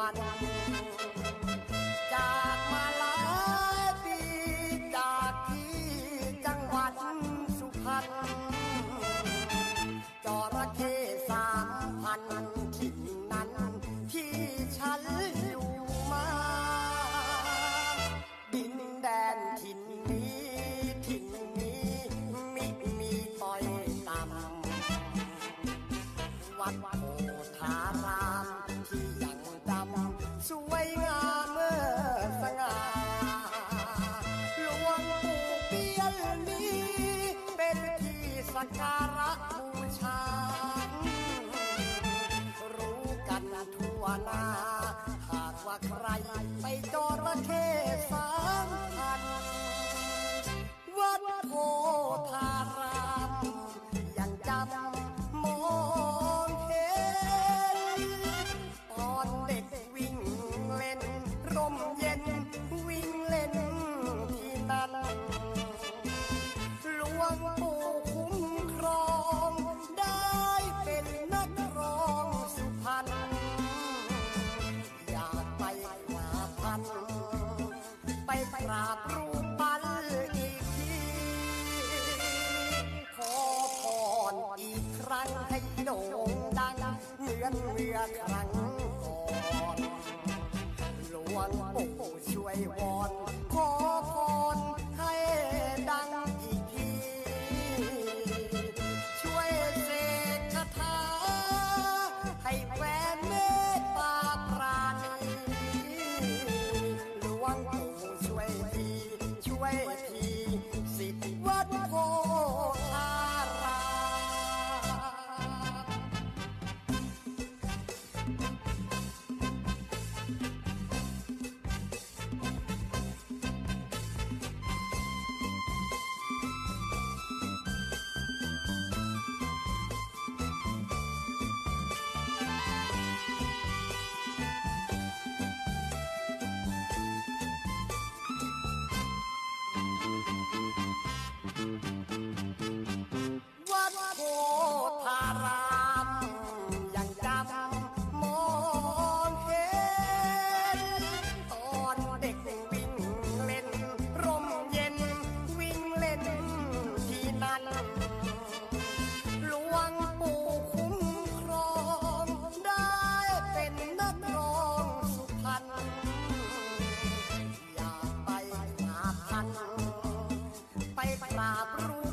วัน จากมาหลายปีจากที่จังหวัดสุพรรณจระเข้สามพันถิ่นนั้นที่ฉันอยู่มา ดินแดนถิ่นนี้ถิ่นนี้มิมีป่อยต่ำวัดโพธาราม สักการะบูชา รู้กันทั่วหน้า หากว่าใคร ราบรูปปั้นอีกทีขอพรอีกครั้งให้โด่งดังเหมือนเมื่อครั้ง ราบรู้